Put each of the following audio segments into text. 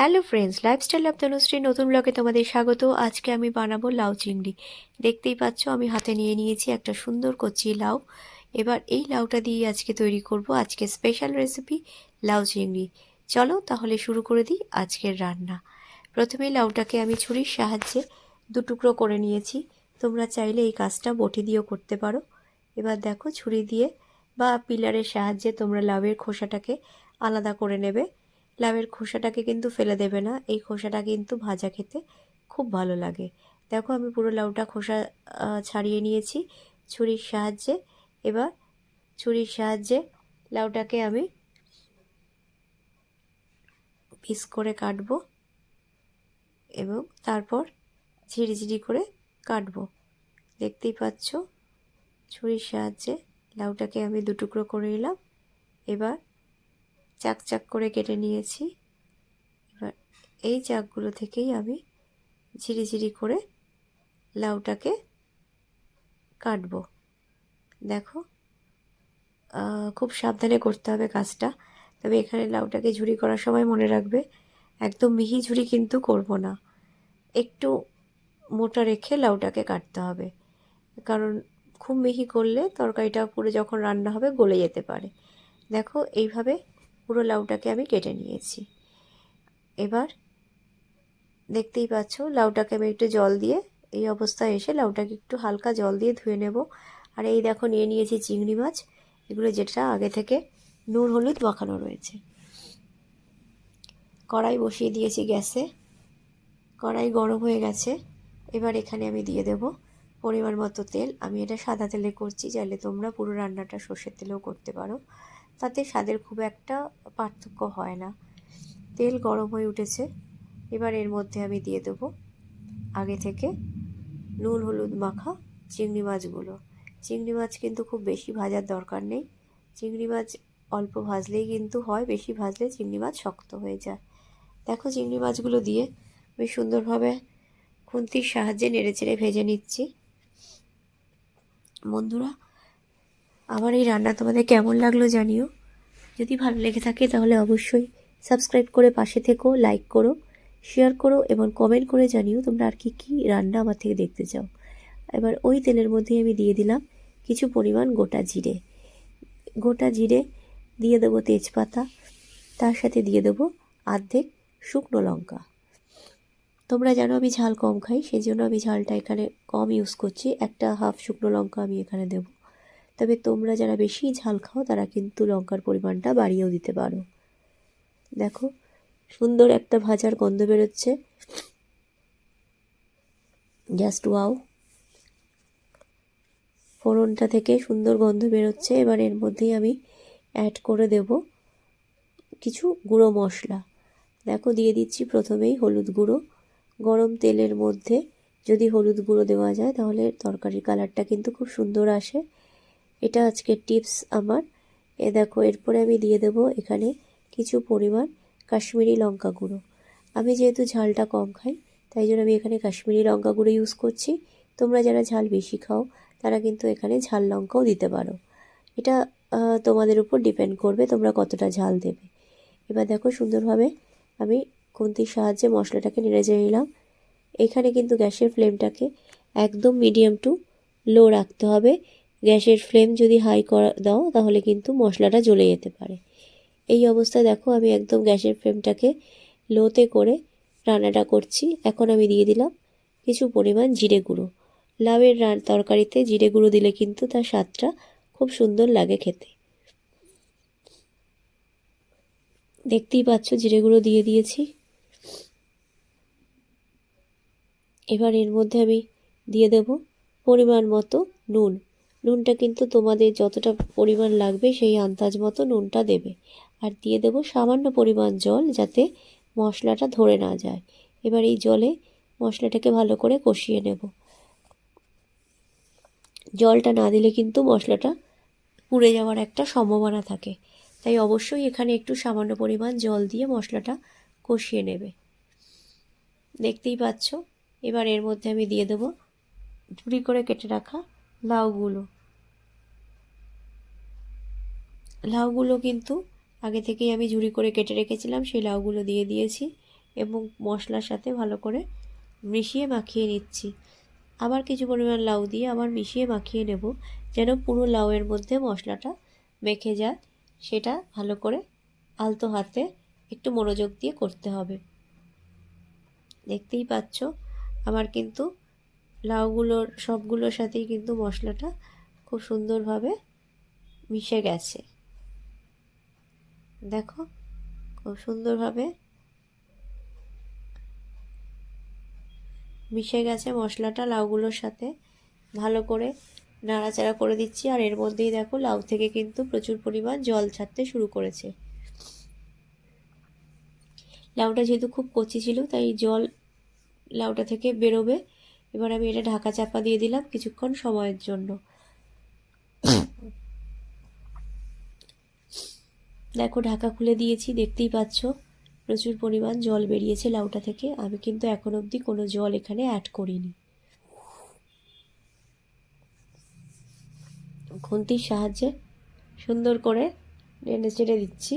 Hello friends lifestyle of Tanushree নতুন ব্লগে তোমাদের স্বাগত। আজকে আমি বানাবো লাউ চিংড়ি। দেখতেই পাচ্ছ, আমি হাতে নিয়ে নিয়েছি একটা সুন্দর কচি লাউ। এবার এই লাউটা দিয়ে আজকে তৈরি করব আজকে স্পেশাল রেসিপি লাউ চিংড়ি। চলো তাহলে শুরু করে দিই আজকের রান্না। প্রথমে লাউটাকে আমি ছুরির সাহায্যে দু টুকরো করে নিয়েছি। তোমরা চাইলে এই কাজটা বটি দিয়েও করতে পারো। এবার দেখো, ছুরি দিয়ে বা পিলারের সাহায্যে তোমরা লাউয়ের খোসাটাকে আলাদা করে নেবে। লাউয়ের খোসাটাকে কিন্তু ফেলে দেবে না। এই খোসাটা কিন্তু ভাজা খেতে খুব ভালো লাগে। দেখো আমি পুরো লাউটা খোসা ছাড়িয়ে নিয়েছি ছুরির সাহায্যে। এবার ছুরির সাহায্যে লাউটাকে আমি পিস করে কাটবো এবং তারপর ঝিরিঝিরি করে কাটবো। দেখতেই পাচ্ছ, ছুরির সাহায্যে লাউটাকে আমি দুটুকরো করে নিলাম। এবার চাক চাক করে কেটে নিয়েছি। এবার এই চাকগুলো থেকেই আমি ঝিরিঝিরি করে লাউটাকে কাটবো। দেখো খুব সাবধানে করতে হবে কাজটা। তবে এখানে লাউটাকে ঝুরি করার সময় মনে রাখবে, একদম মিহি ঝুরি কিন্তু করব না। একটু মোটা রেখে লাউটাকে কাটতে হবে। কারণ খুব মিহি করলে তরকারিটা পুরো যখন রান্না হবে গলে যেতে পারে। দেখো, এইভাবে পুরো লাউটাকে আমি কেটে নিয়েছি। এবার দেখতেই পাচ্ছ, লাউটাকে আমি একটু জল দিয়ে এই অবস্থায় এসে লাউটাকে একটু হালকা জল দিয়ে ধুয়ে নেব। আর এই দেখো, নিয়ে নিয়েছি চিংড়ি মাছ। এগুলো যেটা আগে থেকে নুন, হলুদ মাখানো রয়েছে। কড়াই বসিয়ে দিয়েছি গ্যাসে। কড়াই গরম হয়ে গেছে। এবার এখানে আমি দিয়ে দেব পরিমাণ মতো তেল। আমি এটা সাদা তেলে করছি, চাইলে তোমরা পুরো রান্নাটা সর্ষের তেলেও করতে পারো। তাতে স্বাদের খুব একটা পার্থক্য হয় না। তেল গরম হয়ে উঠেছে। এবার এর মধ্যে আমি দিয়ে দেবো আগে থেকে নুন, হলুদ মাখা চিংড়ি মাছগুলো। চিংড়ি মাছ কিন্তু খুব বেশি ভাজার দরকার নেই। চিংড়ি মাছ অল্প ভাজলেই কিন্তু হয়, বেশি ভাজলে চিংড়ি মাছ শক্ত হয়ে যায়। দেখো চিংড়ি মাছগুলো দিয়ে বেশ সুন্দরভাবে খুন্তির সাহায্যে নেড়ে চেড়ে ভেজে নিচ্ছি। বন্ধুরা আমার এই রান্না তোমাদের কেমন লাগল জানিও। যদি ভালো লেগে থাকে তাহলে অবশ্যই সাবস্ক্রাইব করে পাশে থেকো লাইক করো শেয়ার করো এবং কমেন্ট করে জানিও তোমরা আর কি কী রান্না আমার থেকে দেখতে চাও। এবার ওই তেলের মধ্যে আমি দিয়ে দিলাম কিছু পরিমাণ গোটা জিরে। গোটা জিরে দিয়ে দেবো তেজপাতা, তার সাথে দিয়ে দেবো আর্ধেক শুকনো লঙ্কা। তোমরা জানো আমি ঝাল কম খাই সেই জন্য আমি ঝালটা এখানে কম ইউজ করছি। একটা হাফ শুকনো লঙ্কা আমি এখানে দেবো। তবে তোমরা যারা বেশি ঝাল খাও, তারা কিন্তু লঙ্কার পরিমাণটা বাড়িয়েও দিতে পারো। দেখো, সুন্দর একটা ভাজার গন্ধ বেরোচ্ছে। জাস্ট ওয়াও ফোড়নটা থেকে সুন্দর গন্ধ বেরোচ্ছে। এবার এর মধ্যেই আমি অ্যাড করে দেব কিছু গুঁড়ো মশলা। দেখো, দিয়ে দিচ্ছি প্রথমেই হলুদ গুঁড়ো। গরম তেলের মধ্যে যদি হলুদ গুঁড়ো দেওয়া যায়, তাহলে তরকারির কালারটা কিন্তু খুব সুন্দর আসে। এটা আজকের টিপস আমার। এ দেখো, এরপরে আমি দিয়ে দেব এখানে কিছু পরিমাণ কাশ্মীরি লঙ্কা গুঁড়ো। আমি যেহেতু ঝালটা কম খাই, তাই জন্য আমি এখানে কাশ্মীরি লঙ্কা গুঁড়ো ইউজ করছি। তোমরা যারা ঝাল বেশি খাও, তারা কিন্তু এখানে ঝাল লঙ্কাও দিতে পারো। এটা তোমাদের উপর ডিপেন্ড করবে তোমরা কতটা ঝাল দেবে। এবার দেখো সুন্দরভাবে আমি খুন্তির সাহায্যে মশলাটাকে নেড়ে যেয়ে নিলাম। এখানে কিন্তু গ্যাসের ফ্লেমটাকে একদম মিডিয়াম টু লো রাখতে হবে। গ্যাসের ফ্লেম যদি হাই করা, দাও, তাহলে কিন্তু মশলাটা জ্বলে যেতে পারে। এই অবস্থায় দেখো, আমি একদম গ্যাসের ফ্লেমটাকে লোতে করে রান্নাটা করছি। এখন আমি দিয়ে দিলাম কিছু পরিমাণ জিরে গুঁড়ো। লাউয়ের তরকারিতে জিরে গুঁড়ো দিলে কিন্তু তার স্বাদটা খুব সুন্দর লাগে খেতে। দেখতেই পাচ্ছ, জিরে গুঁড়ো দিয়ে দিয়েছি। এবার এর মধ্যে আমি দিয়ে দেব পরিমাণ মতো নুন। নুনটা কিন্তু তোমাদের যতটা পরিমাণ লাগবে সেই আন্দাজ মতো নুনটা দেবে। আর দিয়ে দেব সামান্য পরিমাণ জল যাতে মশলাটা ধরে না যায়। এবার এই জলে মশলাটাকে ভালো করে কষিয়ে নেব। জলটা না দিলে কিন্তু মশলাটা পুড়ে যাওয়ার একটা সম্ভাবনা থাকে। তাই অবশ্যই এখানে একটু সামান্য পরিমাণ জল দিয়ে মশলাটা কষিয়ে নেবে। দেখতেই পাচ্ছ? এবার এর মধ্যে আমি দিয়ে দেবো ঝুড়ি করে কেটে রাখা লাউগুলো। লাউগুলো কিন্তু আগে থেকেই আমি ঝুড়ি করে কেটে রেখেছিলাম, সেই লাউগুলো দিয়ে দিয়েছি এবং মশলার সাথে ভালো করে মিশিয়ে মাখিয়ে নিচ্ছি। আবার কিছু পরিমাণ লাউ দিয়ে আবার মিশিয়ে মাখিয়ে নেব, যেন পুরো লাউয়ের মধ্যে মশলাটা মেখে যায়। সেটা ভালো করে আলতো হাতে একটু মনোযোগ দিয়ে করতে হবে। দেখতেই পাচ্ছ, আমার কিন্তু লাউগুলোর, সবগুলোর সাথেই কিন্তু মশলাটা খুব সুন্দরভাবে মিশে গেছে। দেখো, খুব সুন্দরভাবে মিশে গেছে মশলাটা লাউগুলোর সাথে। ভালো করে নাড়াচাড়া করে দিচ্ছি আর এর মধ্যেই দেখো, লাউ থেকে কিন্তু প্রচুর পরিমাণ জল ছাড়তে শুরু করেছে। লাউটা যেহেতু খুব কচি ছিল, তাই জল লাউটা থেকে বেরোবে এবার আমি এটা ঢাকা চাপা দিয়ে দিলাম কিছুক্ষণ সময়ের জন্য। দেখো, ঢাকা খুলে দিয়েছি, দেখতেই পাচ্ছ। প্রচুর পরিমাণ জল বেরিয়েছে লাউটা থেকে। আমি কিন্তু এখন অবধি কোনো জল এখানে অ্যাড করিনি। খুন্তির সাহায্যে সুন্দর করে নেড়ে চেড়ে দিচ্ছি।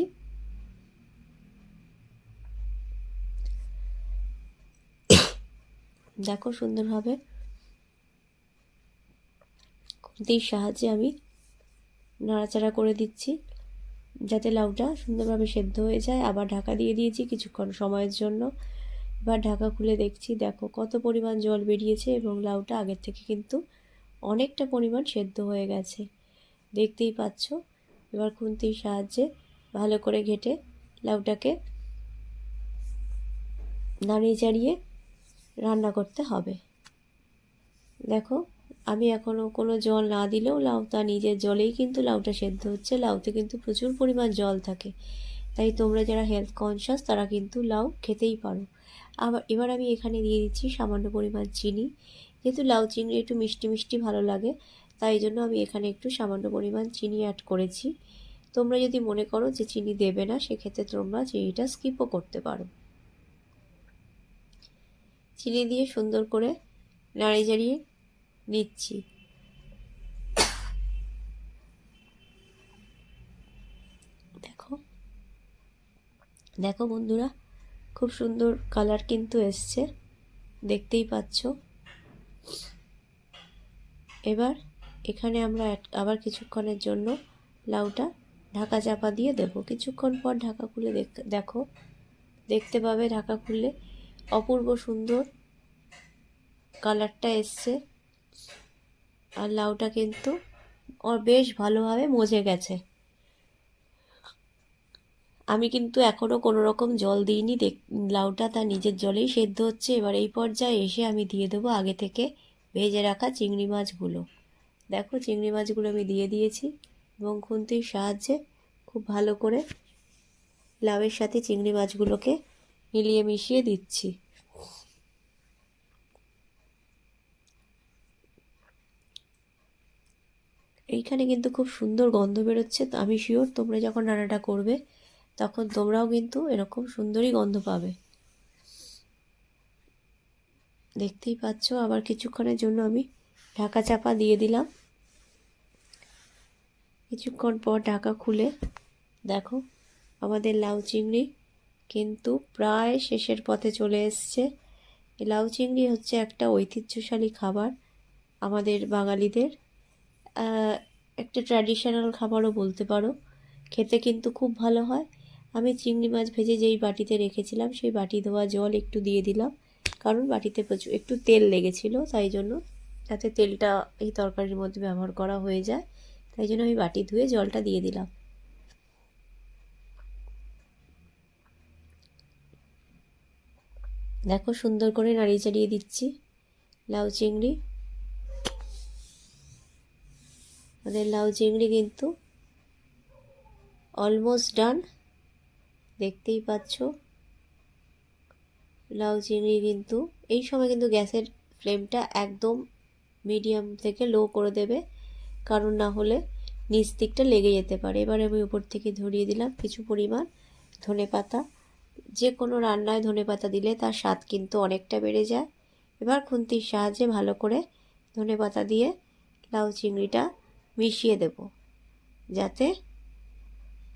দেখো সুন্দরভাবে। খুন্তির সাহায্যে আমি নাড়াচাড়া করে দিচ্ছি, যাতে লাউটা সুন্দরভাবে সেদ্ধ হয়ে যায়। আবার ঢাকা দিয়ে দিয়েছি কিছুক্ষণ সময়ের জন্য। এবার ঢাকা খুলে দেখছি, দেখো কত পরিমাণ জল বেরিয়েছে এবং লাউটা আগের থেকে কিন্তু অনেকটা পরিমাণ সেদ্ধ হয়ে গেছে। দেখতেই পাচ্ছ? এবার খুন্তির সাহায্যে ভালো করে ঘেটে লাউটাকে নাড়িয়ে চাড়িয়ে রান্না করতে হবে। দেখো, আমি এখনও কোনো জল না দিলেও লাউটা নিজের জলেই কিন্তু লাউটা সেদ্ধ হচ্ছে। লাউতে কিন্তু প্রচুর পরিমাণ জল থাকে। তাই তোমরা যারা হেলথ কনসিয়াস তারা কিন্তু লাউ খেতেই পারো। আবার এবার আমি এখানে দিয়ে দিচ্ছি সামান্য পরিমাণ চিনি। যেহেতু লাউ চিংড়ি একটু মিষ্টি মিষ্টি ভালো লাগে, তাই জন্য আমি এখানে একটু সামান্য পরিমাণ চিনি অ্যাড করেছি। তোমরা যদি মনে করো যে চিনি দেবে না, সেক্ষেত্রে তোমরা চিনিটা স্কিপও করতে পারো। চিনি দিয়ে সুন্দর করে নাড়িয়ে জাড়িয়ে নিচ্ছি। দেখো। দেখো বন্ধুরা, খুব সুন্দর কালার কিন্তু এসছে। দেখতেই পাচ্ছ। এবার এখানে আমরা আবার কিছুক্ষণের জন্য লাউটা ঢাকা চাপা দিয়ে দেবো। কিছুক্ষণ পর ঢাকা খুলে দেখো। দেখতে পাবে ঢাকা খুললে অপূর্ব সুন্দর। কালারটা এসছে। আর লাউটা কিন্তু ওর বেশ ভালোভাবে মজে গেছে। আমি কিন্তু এখনও কোনো রকম জল দিইনি। দেখ, লাউটা তার নিজের জলেই সেদ্ধ হচ্ছে। এবার এই পর্যায়ে এসে আমি দিয়ে দেবো আগে থেকে ভেজে রাখা চিংড়ি মাছগুলো। দেখো, চিংড়ি মাছগুলো আমি দিয়ে দিয়েছি এবং খুন্তির সাহায্যে খুব ভালো করে লাউয়ের সাথে চিংড়ি মাছগুলোকে মিলিয়ে মিশিয়ে দিচ্ছি। এইখানে কিন্তু খুব সুন্দর গন্ধ বেরোচ্ছে, তো আমি শিওর তোমরা যখন রান্নাটা করবে, তখন তোমরাও কিন্তু এরকম সুন্দরই গন্ধ পাবে। দেখতেই পাচ্ছ, আবার কিছুক্ষণের জন্য আমি ঢাকা চাপা দিয়ে দিলাম। কিছুক্ষণ পর ঢাকা খুলে দেখো, আমাদের লাউ চিংড়ি কিন্তু প্রায় শেষের পথে চলে এসছে। লাউ চিংড়ি হচ্ছে একটা ঐতিহ্যশালী খাবার আমাদের বাঙালিদের। একটা ট্র্যাডিশনাল খাবারও বলতে পারো। খেতে কিন্তু খুব ভালো হয়। আমি চিংড়ি মাছ ভেজে যেই বাটিতে রেখেছিলাম, সেই বাটি ধোয়া জল একটু দিয়ে দিলাম। কারণ বাটিতে প্রচুর, একটু তেল লেগেছিল, তাই জন্য যাতে তেলটা এই তরকারির মধ্যে ব্যবহার করা হয়ে যায়। তাই জন্য আমি বাটি ধুয়ে জলটা দিয়ে দিলাম। দেখো, সুন্দর করে নাড়িয়ে চাড়িয়ে দিচ্ছি। লাউ চিংড়ি। আমাদের লাউ চিংড়ি কিন্তু অলমোস্ট ডান দেখতেই পাচ্ছ। লাউ চিংড়ি কিন্তু, এই সময় কিন্তু গ্যাসের ফ্লেমটা একদম মিডিয়াম থেকে লো করে দেবে, কারণ না হলে নিচ দিকটা লেগে যেতে পারে। এবার আমি উপর থেকে ধরিয়ে দিলাম কিছু পরিমাণ ধনে পাতা যে কোনো রান্নায় ধনে পাতা দিলে তার স্বাদ কিন্তু অনেকটা বেড়ে যায়। এবার খুন্তির সাহায্যে ভালো করে ধনে পাতা দিয়ে লাউ চিংড়িটা মিশিয়ে দেব, যাতে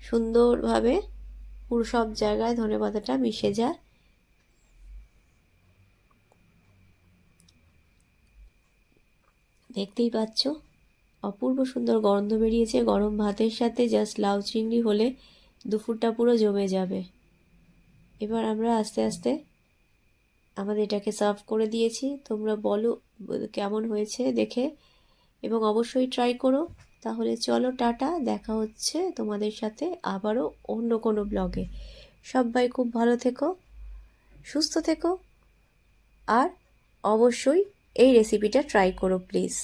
সুন্দরভাবে পুরো সব জায়গায় ধনে পাতাটা মিশে যায়। দেখতেই পাচ্ছ, অপূর্ব সুন্দর গন্ধ বেরিয়েছে। গরম ভাতের সাথে জাস্ট লাউ চিংড়ি হলে দুপুরটা পুরো জমে যাবে। এবার আমরা আস্তে আস্তে আমাদের এটাকে সার্ভ করে দিয়েছি। তোমরা বলো, কেমন হয়েছে দেখে এবং অবশ্যই ট্রাই করো। তাহলে চলো, টাটা, দেখা হচ্ছে তোমাদের সাথে আবারও অন্য কোনো ব্লগে সবাই খুব ভালো থেকো, সুস্থ থেকো, আর অবশ্যই এই রেসিপিটা ট্রাই করো প্লিজ